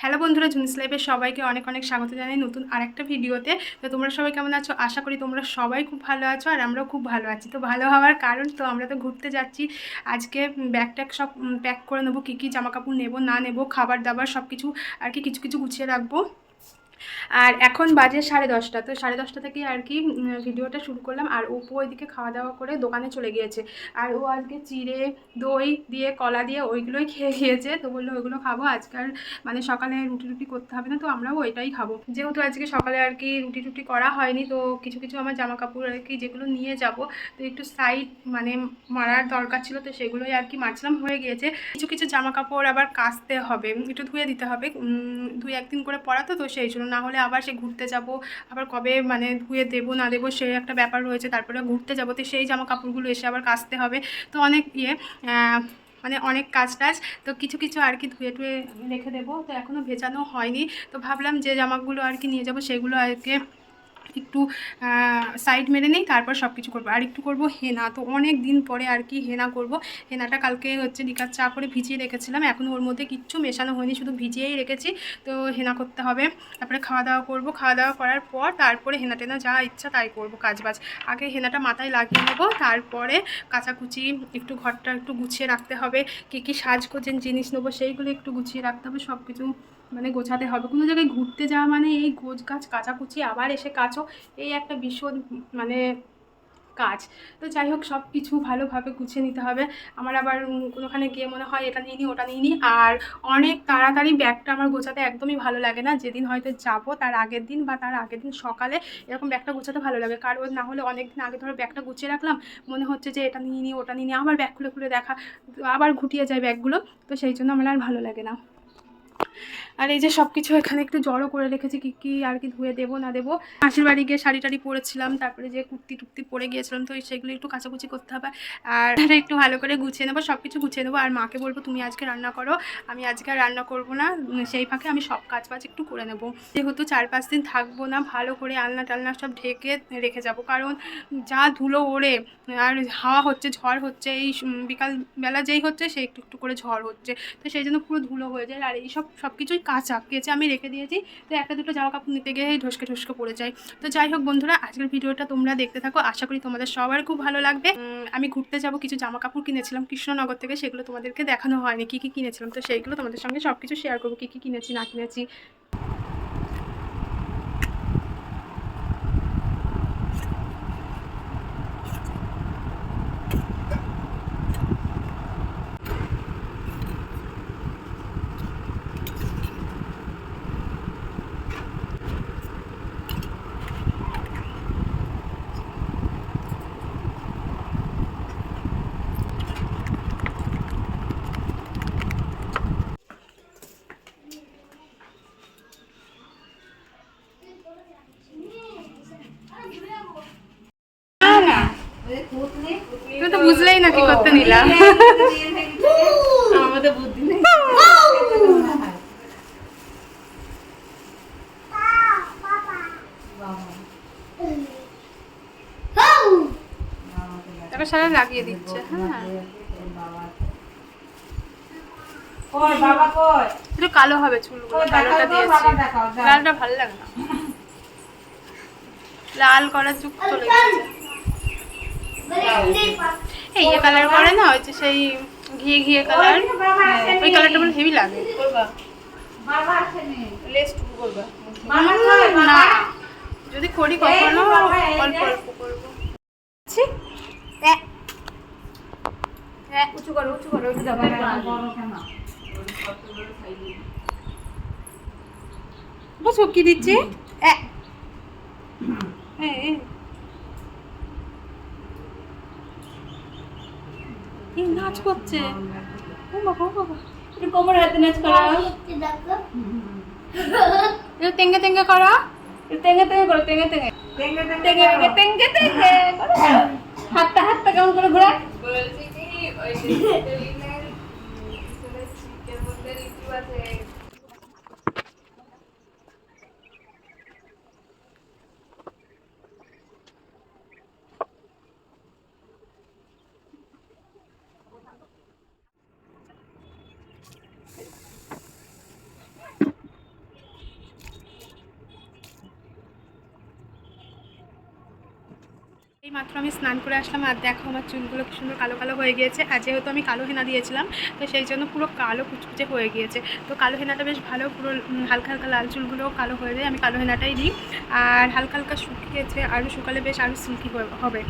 Hello বন্ধুরা জুনিস লাইফে সবাইকে অনেক অনেক স্বাগত জানাই নতুন আরেকটা ভিডিওতে। তো তোমরা সবাই কেমন আছো? আশা করি তোমরা সবাই খুব ভালো আছো আর আমরাও খুব ভালো আছি। তো ভালো হওয়ার কারণ, তো আমরা তো ঘুরতে যাচ্ছি। আজকে ব্যাগ ট্যাগ সব প্যাক করে নেব, কী কী জামাকাপড় নেব, না নেব, খাবার দাবার সব কিছু আর কি কিছু কিছু গুছিয়ে রাখব। আর এখন বাজে সাড়ে দশটা, তো সাড়ে দশটা থেকে আর কি ভিডিওটা শুরু করলাম। আর ওপো ওইদিকে খাওয়া দাওয়া করে দোকানে চলে গিয়েছে। আর ও আজকে চিড়ে, দই দিয়ে, কলা দিয়ে ওইগুলোই খেয়ে গিয়েছে। তো বলল, ওইগুলো খাব। আজকাল মানে সকালে রুটি রুটি করতে হবে না, তো আমরাও ওইটাই খাব। যেহেতু আজকে সকালে আর কি রুটি টুটি করা হয়নি, তো কিছু কিছু আমার জামা কাপড় আর কি যেগুলো নিয়ে যাব, তো একটু সাইড মানে মারার দরকার ছিল, তো সেগুলোই আর কি মারছিলাম, হয়ে গিয়েছে। কিছু কিছু জামা কাপড় আবার কাচতে হবে, একটু ধুয়ে দিতে হবে। দুই, একদিন করে পরা তো তো সেই জন্য না হলে আবার সে ঘুরতে যাব, আবার কবে মানে ধুয়ে দেবো না দেবো সে একটা ব্যাপার রয়েছে তারপরে ঘুরতে যাব, তো সেই জামা কাপড়গুলো এসে আবার কাচতে হবে। তো অনেক ইয়ে মানে অনেক কাজ টাজ, তো কিছু কিছু আর কি ধুয়ে টুয়ে রেখে দেবো, তো এখনও ভেজানো হয়নি। তো ভাবলাম যে জামাগুলো আর কি নিয়ে যাব, সেগুলো আর কি একটু সাইড মেরে নেই, তারপর সব কিছু করব। আর একটু করব হেনা। তো অনেক দিন পরে আর কি হেনা করব। হেনাটা কালকে হচ্ছে লিকার চা করে ভিজিয়ে রেখেছিলাম। এখন ওর মধ্যে কিচ্ছু মেশানো হয়নি, শুধু ভিজিয়েই রেখেছি। তো হেনা করতে হবে। তারপরে খাওয়া দাওয়া করব। খাওয়া দাওয়া করার পর তারপরে হেনা টেনা যা ইচ্ছা তাই করব কাজ বাজ আগে হেনাটা মাথায় লাগিয়ে নেব। তারপরে কাচাকুচি, একটু ঘরটা একটু গুছিয়ে রাখতে হবে। কী কী সাজগোজের জিনিস নেব সেইগুলো একটু গুছিয়ে রাখতে হবে। সব কিছু মানে গোছাতে হবে। কোনো জায়গায় ঘুরতে যাওয়া মানে এই গোছ গাছ কাচাকুচি আবার এসে কাচো, এই একটা ভীষণ মানে কাজ। তো যাই হোক সব কিছু ভালোভাবে গুছিয়ে নিতে হবে। আমার আবার কোনোখানে গিয়ে মনে হয় এটা নিয়ে ওটা নিয়ে আর অনেক তাড়াতাড়ি ব্যাগটা আমার গোছাতে একদমই ভালো লাগে না। যেদিন হয়তো যাব তার আগের দিন বা তার আগের দিন সকালে এরকম ব্যাগটা গোছাতে ভালো লাগে। কারণ না হলে অনেক দিন আগে ধরো ব্যাগটা গুছিয়ে রাখলাম, মনে হচ্ছে যে এটা নিয়ে নিই ওটা নিয়ে আবার ব্যাগ খুলে খুলে দেখা, আবার ঘুটিয়ে যায় ব্যাগগুলো। তো সেই জন্য আমার আর ভালো লাগে না। আর এই যে সব কিছু এখানে একটু জড়ো করে রেখেছি, কি কি আর কি ধুয়ে দেবো, না দেবো। মাসির বাড়ি গিয়ে শাড়ি টাড়ি পরেছিলাম, তারপরে যে কুর্তি টুর্তি পরে গিয়েছিলাম, তো সেগুলো একটু কাচাকুচি করতে হবে। আর একটু ভালো করে গুছিয়ে নেব সব কিছু গুছিয়ে নেব। আর মাকে বলব, তুমি আজকে রান্না করো, আমি আজকে আর রান্না করব না সেই ফাঁকে আমি সব কাজ বাজ একটু করে নেব। যেহেতু চার পাঁচ দিন থাকব না, ভালো করে আলনা টালনা সব ঢেকে রেখে যাব। কারণ যা ধুলো ওড়ে, আর হাওয়া হচ্ছে, ঝড় হচ্ছে, এই বিকালবেলা যেই হচ্ছে সেই একটু একটু করে ঝড় হচ্ছে। তো সেই জন্য পুরো ধুলো হয়ে যায়। আর এই সব কিছুই কাঁচা। কেচে আমি রেখে দিয়েছি। তো একটা দুটো জামা কাপড় নিতে গিয়ে ঢসকে ঢসকে পড়ে যায়। তো যাই হোক বন্ধুরা, আজকের ভিডিওটা তোমরা দেখতে থাকো। আশা করি তোমাদের সবার খুব ভালো লাগবে। আমি ঘুরতে যাব, কিছু জামা কাপড় কিনেছিলাম কৃষ্ণনগর থেকে। সেগুলো তোমাদেরকে দেখানো হয়নি, কী কী কিনেছিলাম। তো সেইগুলো তোমাদের সঙ্গে সব কিছু শেয়ার করব, কী কী কিনেছি, না কিনেছি। তুমি তো বুঝলেই না কি করতে নিলাম। আমাদের বুদ্ধি নেই। তারপর সারা লাগিয়ে দিচ্ছে হ্যাঁ। কালো হবে চুলগুলো দেখাও কালোটা দিয়েছি। লালটা ভালো লাগে না। লাল করার যুগ চলে গেছে। এই ইয়ে কালার করে না হচ্ছে সেই ঘিয়ে ঘিয়ে কালার ওই কালারটা বলে হেভি লাগে। না। যদি করি কখনো অল্প অল্প করব। উঁচু করো উঁচু করো উঁচু দাও বুঝো কি দিচ্ছি এ, এ, এ। এই নাচ করছে। ও বাবা বাবা। একটু কোমর হাতে নাচ করা। একটু তেঙ্গে তেঙ্গে করা। একটু তেঙ্গে তেঙ্গে করো তেঙ্গে তেঙ্গে তেঙ্গে তেঙ্গে তেঙ্গে তেঙ্গে করো। হাতটা হাতটা কেমন করে ঘোরা? বলছি কি ওই এই মাত্র আমি স্নান করে আসলাম আর দেখো আমার চুলগুলো কি সুন্দর কালো কালো হয়ে গিয়েছে। আর যেহেতু আমি কালো হেনা দিয়েছিলাম, তো সেই জন্য পুরো কালো কুচকুচে হয়ে গিয়েছে। তো কালো হেনাটা বেশ ভালো, পুরো হালকা হালকা লাল চুলগুলোও কালো হয়ে যায়, আমি কালো হেনাটাই দিই। আর হালকা হালকা শুকিয়েছে আরও শুকালে বেশ আরও সিল্কি হবে।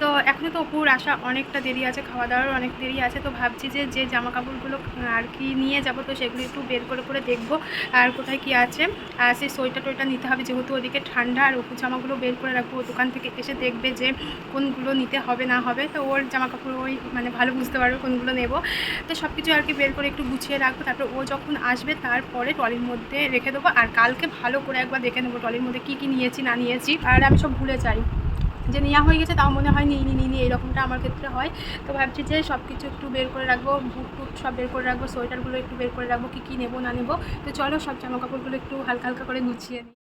তো এখনও তো অপুর আসা অনেকটা দেরি আছে খাওয়া দাওয়ার অনেক দেরি আছে, তো ভাবছি যে যে জামা কাপড়গুলো আর কি নিয়ে যাব, তো সেগুলো একটু বের করে করে দেখব আর কোথায় কি আছে। আর সেই সোয়েটার টোয়েটার নিতে হবে, যেহেতু ওদিকে ঠান্ডা, আর অপুর জামাগুলো বের করে রাখব দোকান থেকে এসে দেখবে যে কোনগুলো নিতে হবে, না হবে, তো ওর জামা কাপড় ওই মানে ভালো বুঝতে পারবে কোনগুলো নেব। তো সব কিছু আর কি বের করে একটু গুছিয়ে রাখব, তারপর ও যখন আসবে তারপরে ট্রলির মধ্যে রেখে দেবো, আর কালকে ভালো করে একবার দেখে নেব ট্রলির মধ্যে কী কী নিয়েছি, না নিয়েছি, আর আমি সব ভুলে যাই। যে নেওয়া হয়ে গেছে তাও মনে হয় নিই নি নিই এরকমটা আমার ক্ষেত্রে হয়। তো ভাবছি যে সব কিছু একটু বের করে রাখব, বুট টুট সব বের করে রাখব, সোয়েটারগুলো একটু বের করে রাখব, কী কী নেব, না নেব। তো চলো সব জামা কাপড়গুলো একটু হালকা হালকা করে গুছিয়ে নিই।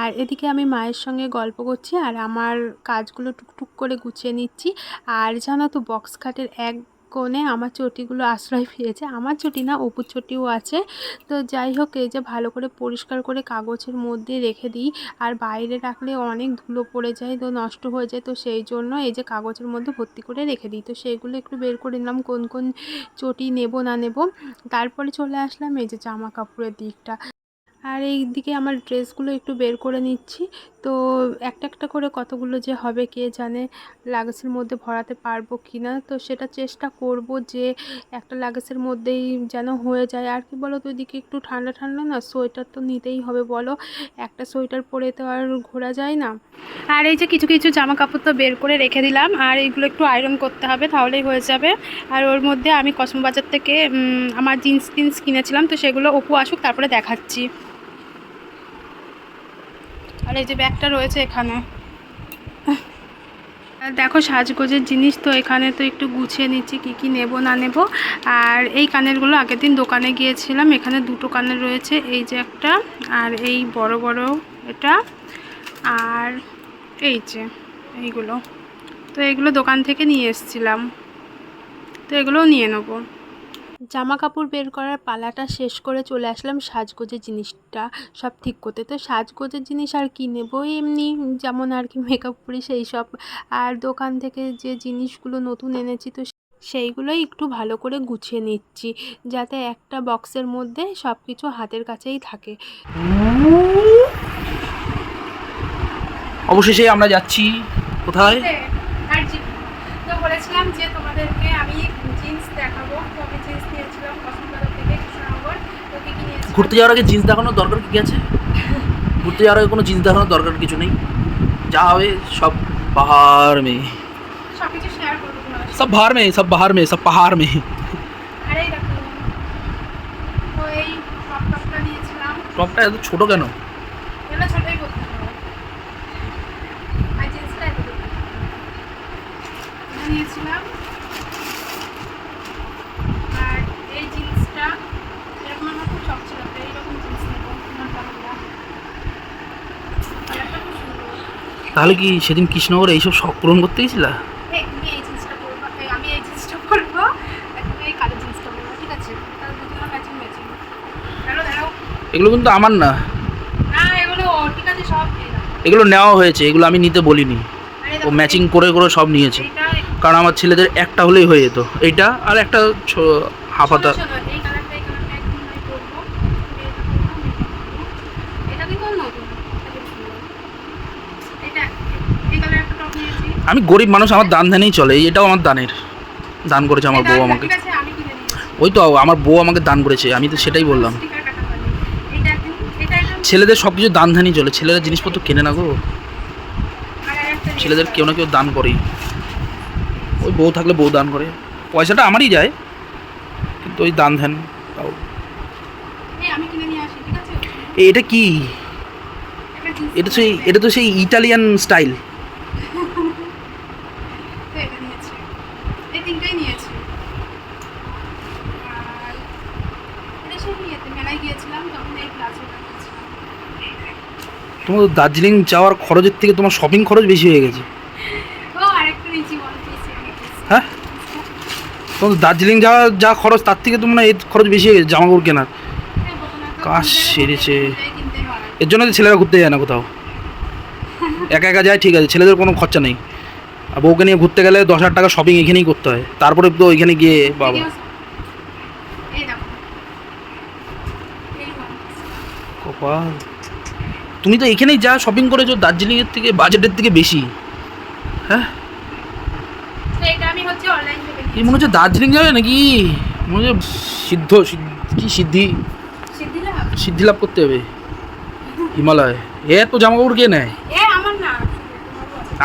আর এদিকে আমি মায়ের সঙ্গে গল্প করছি আর আমার কাজগুলো টুকটুক করে গুছিয়ে নিচ্ছি। আর জানো তো, বক্স খাটের এক কোণে আমার চটিগুলো আশ্রয় পেয়েছে। আমার চটি না, অপুর চটিও আছে। তো যাই হোক, এই যে ভালো করে পরিষ্কার করে কাগজের মধ্যে রেখে দিই। আর বাইরে রাখলে অনেক ধুলো পড়ে যায়, তো নষ্ট হয়ে যায়। তো সেই জন্য এই যে কাগজের মধ্যে ভর্তি করে রেখে দিই। তো সেইগুলো একটু বের করে নিলাম, কোন কোন চটি নেব না নেব। তারপরে চলে আসলাম এই যে জামা কাপড়ের দিকটা। আর এই দিকে আমার ড্রেসগুলো একটু বের করে নিচ্ছি। তো একটা একটা করে কতগুলো যে হবে কে জানে লাগেজের মধ্যে ভরাতে পারব কি না তো সেটা চেষ্টা করব যে একটা লাগেজের মধ্যেই যেন হয়ে যায়। আর কি বলো তো ওইদিকে একটু ঠান্ডা ঠান্ডা না, সোয়েটার তো নিতেই হবে বলো। একটা সোয়েটার পরে তো আর ঘোরা যায় না। আর এই যে কিছু কিছু জামা কাপড় তো বের করে রেখে দিলাম। আর এইগুলো একটু আয়রন করতে হবে, তাহলেই হয়ে যাবে। আর ওর মধ্যে আমি কসমো বাজার থেকে আমার জিন্স টিন্স কিনেছিলাম। তো সেগুলো অপু আসুক, তারপরে দেখাচ্ছি। আর এই যে ব্যাগটা রয়েছে এখানে। দেখো সাজগোজের জিনিস, তো এখানে তো একটু গুছিয়ে নিচ্ছি, কি কি নেব না নেব। আর এই কানেরগুলো আগের দিন দোকানে গিয়েছিলাম, এখানে দুটো কানের রয়েছে, এই যে একটা আর এই বড় বড় এটা। আর এই যে এইগুলো। তো এগুলো দোকান থেকে নিয়ে এসেছিলাম। তো এগুলোও নিয়ে নেব। জামা কাপড় বের করার পালাটা শেষ করে চলে আসলাম সাজগোজের জিনিসটা সব ঠিক করতে। তো সাজগোজের জিনিস আর কি নেব এমনি যেমন আর কি মেকআপ করি সেই সব। আর দোকান থেকে যে জিনিসগুলো নতুন এনেছি তো সেইগুলোই একটু ভালো করে গুছিয়ে নিচ্ছি যাতে একটা বক্সের মধ্যে সব কিছু হাতের কাছেই থাকে। অবশেষে আমরা যাচ্ছি। কোথায় আর জি- তো বলেছিলাম যে তোমাদেরকে আমি জিন্স দেখাবো তো আমি জিন্স নিয়েছিলাম কসমবাজার থেকে কৃষ্ণনগর তো কী কী নিয়েছিলাম ঘুরতে যাওয়ার আগে জিন্স দেখানোর দরকার কি আছে? ঘুরতে যাওয়ার আগে কোনো জিন্স দেখানোর দরকার কিছু নেই? যা হবে সব পাহাড় মে সব বাহার মে সব বাহার মে সব পাহাড় মে আর এই দেখো তো এই টপ টপটা এত ছোট কেন। নিয়েছিলাম আর এই জিন্সটা এরকম আমার খুব শখ ছিল তো এইরকম জিন্স নেব তোমার কালারটা কালারটা খুব সুন্দর তাহলে কি সেদিন কৃষ্ণনগরে এইসব শখ পূরণ করতে গেছিলা? দাঁড়াও দাঁড়াও। এগুলো কিন্তু আমার না। এগুলো নেওয়া হয়েছে এগুলো আমি নিতে বলিনি। ও ম্যাচিং করে করে সব নিয়েছে। কারণ আমার ছেলেদের একটা হলেই হয়ে যেত। এইটা আর একটা হাফাতা শোনো, শোনো, এই কালারটা এই কালারটা একদম আমি করব এটা করব, এটা কিন্তু নতুন এটা বেশ সুন্দর। এটা এই কালার একটা টপ নিয়েছি আমি গরিব মানুষ আমার দান ধ্যানেই চলে এটাও আমার দানের। দান করেছে আমার বউ আমাকে। ওই তো আমার বউ আমাকে দান করেছে আমি তো সেটাই বললাম। ছেলেদের সব কিছু দান ধ্যানই চলে ছেলেরা জিনিসপত্র কেনে না গো। ছেলেদের কেউ না কেউ দান করেই। ওই বউ থাকলে বউ দান করে। পয়সাটা আমারই যায় কিন্তু ওই দান ধ্যান তাও। এটা কি? এটা সেই এটা তো সেই ইটালিয়ান স্টাইল তো এটা নিয়েছি এই তিনটেই নিয়েছি আর এটা সেই ইয়েতে মেলায় গিয়েছিলাম তখন এই প্লাজোটা নিয়েছিলাম তোমার দার্জিলিং যাওয়ার খরচের থেকে তোমার শপিং খরচ বেশি হয়ে গেছে। হ্যাঁ? তোমার তো দার্জিলিং যাওয়া যা খরচ তার থেকে তোমার এই খরচ বেশি হয়ে গেছে জামা কাপড় কেনার কাজ সেরেছে। এর জন্য ছেলেরা ঘুরতে যায় না কোথাও। একা একা যায় ঠিক আছে ছেলেদের কোনো খরচা নেই। আর বউকে নিয়ে ঘুরতে গেলে দশ হাজার টাকা শপিং এখানেই করতে হয়। তারপরে তো ওইখানে গিয়ে বাবা. কপাল। তুমি তো এখানেই যা শপিং করেছ দার্জিলিংয়ের থেকে বাজেটের থেকে বেশি। হ্যাঁ? এটা এই মনে হচ্ছে দার্জিলিং যাবে নাকি? মনে হচ্ছে সিদ্ধ কি সিদ্ধি? সিদ্ধি লাভ? করতে হবে। হিমালয়। এ তো জামা কাপড় কে নেয়?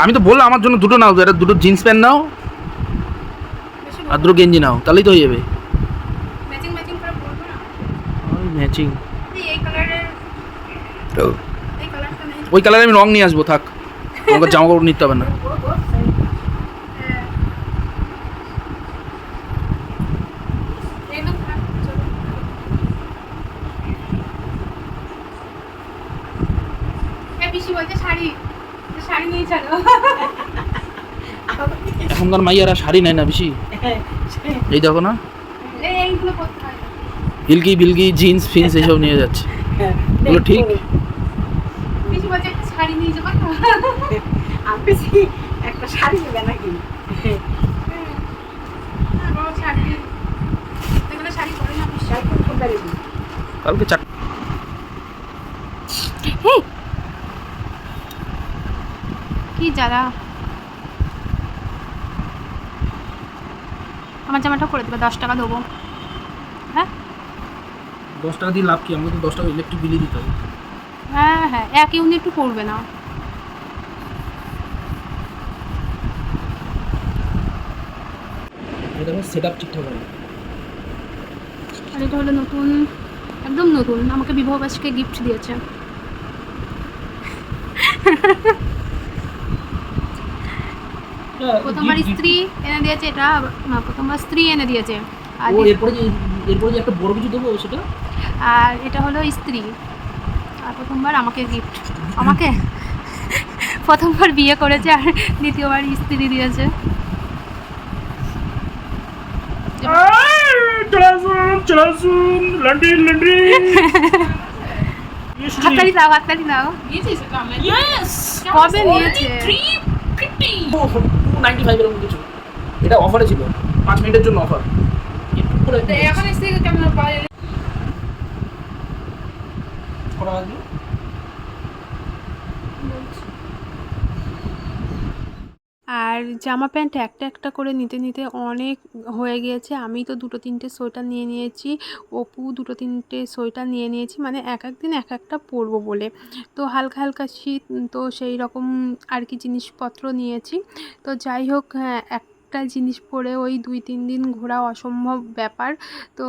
আমি তো বললাম আমার জন্য দুটো নাও একটা দুটো জিন্স প্যান্ট নাও আর দুটো গেঞ্জি নাও তাহলেই তো হয়ে যাবে। ম্যাচিং ওই কালারে আমি রং নিয়ে আসব থাক। আমাকে জামা কাপড় নিতে হবে না। হ্যাঁ এখনকার মাইয়ারা শাড়ি নেয় না বেশি এই দেখো না। হয় হিলকি বিলকি জিন্স ফিন্স এসব নিয়ে যাচ্ছে। এগুলো ঠিক পিসি বলছে একটা শাড়ি নিয়ে যাব না আপনি একটা শাড়ি নেবে নাকি বাবা শাড়ি এগুলো শাড়ি পরে না পিসি শাড়ি কোন কোনটা নেবি? কালকে চার কি জ্বালা? আমার জামাটা করে দেবে দশ টাকা দেবো। হ্যাঁ? দশ টাকা দিয়ে লাভ কি? আমাকে তো দশ টাকা ইলেকট্রিক বিলই দিতে হবে। হ্যাঁ হ্যাঁ এক ইউনিট একটু পড়বে না। এটা সেট আপ ঠিকঠাক হবে আর এটা হলো নতুন একদম নতুন। আমাকে বিবাহবাসীকে গিফট দিয়েছে। প্রথমবার স্ত্রী এনে দিয়েছে এটা না প্রথমবার স্ত্রী এনে দিয়েছে। আর এরপরে যে এরপরে যে একটা বড় কিছু দেবো সেটা? আর এটা হলো স্ত্রী। আর প্রথমবার আমাকে গিফট আমাকে প্রথমবার বিয়ে করেছে আর দ্বিতীয়বার স্ত্রী দিয়েছে। হাততালি দাও হাততালি দাও কবে নিয়েছে কিছু। এটা অফারে ছিল। পাঁচ মিনিটের জন্য অফার এখন এসে কেমন পাওয়া যায়? কটা আর জামা প্যান্ট একটা একটা করে নিতে নিতে অনেক হয়ে গিয়েছে। আমি তো দুটো তিনটে সোয়েটার নিয়ে নিয়েছি, অপু দুটো তিনটে সোয়েটার নিয়ে নিয়েছি মানে এক এক দিন এক একটা পরবো বলে। তো হালকা হালকা শীত, তো সেই রকম আর কি জিনিসপত্র নিয়েছি। তো যাই হোক হ্যাঁ একটা জিনিস পরে ওই দুই, তিন দিন ঘোরা অসম্ভব ব্যাপার। তো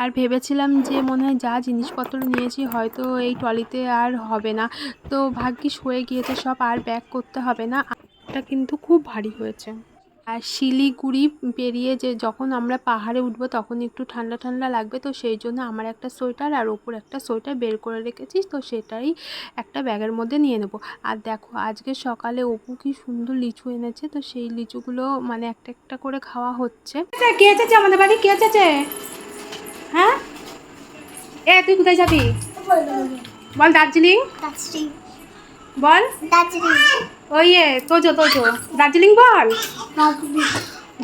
আর ভেবেছিলাম যে মনে হয় যা জিনিসপত্র নিয়েছি হয়তো এই ট্রলিতে আর হবে না। তো ভাগ্যিস হয়ে গিয়েছে সব, আর ব্যাগ করতে হবে না। কিন্তু খুব ভারী হয়েছে। আর শিলিগুড়ি পেরিয়ে যে যখন আমরা পাহাড়ে উঠবো তখন একটু ঠান্ডা ঠান্ডা লাগবে তো সেই জন্য আমার একটা সোয়েটার আর ওপর একটা সোয়েটার বের করে রেখেছি তো সেটাই একটা ব্যাগের মধ্যে নিয়ে নেব। আর দেখো আজকে সকালে অপু কি সুন্দর লিচু এনেছে তো সেই লিচুগুলো মানে একটা একটা করে খাওয়া হচ্ছে। কে এসেছে? আমাদের বাড়ি কে এসেছে? হ্যাঁ? এ তুই কোথায় যাবি? বল দার্জিলিং। দার্জিলিং। বল। দার্জিলিং। ওই এ তোজো তোজো। দার্জিলিং বল?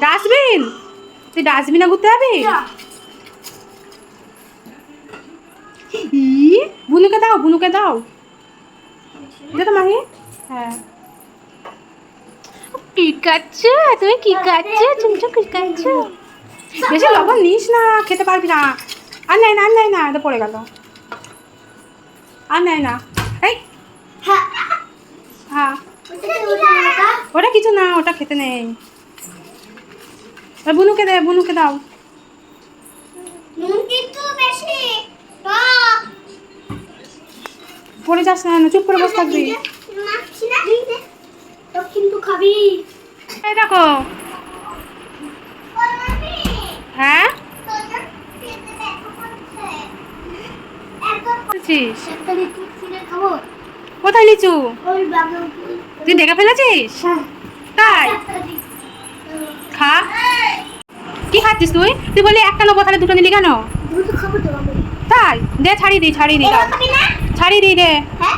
ডাস্টবিন? তুই ডাস্টবিনে ঘুরতে যাবি? বুনুকে দাও বুনুকে দাও। দে তো মাহি। হ্যাঁ। কি খাচ্ছ তুমি কি খাচ্ছ চুমচু কি খাচ্ছ বেশি লবণ নিস না খেতে পারবি না। আর নাই না আর নাই না এটা পড়ে গেল। আর নাই না। এই হ্যাঁ। হ্যাঁ ওটা কিছু না ওটা খেতে নেই। বুনুকে দে বুনুকে দাও। পড়ে যাস না চুপ করে বসে থাকবি। কিন্তু খাবি। এই দেখো। হ্যাঁ? খাব। কোথায় লিচু? তুই দেখে ফেলেছিস? তাই? খা। কি খাচ্ছিস তুই? তুই বলি একটা নেব তাহলে দুটো নিলি কেন? তাই? দে ছাড়ি দিই ছাড়ি দিই ছাড়ি দি ছাড়িয়ে দিই রে হ্যাঁ?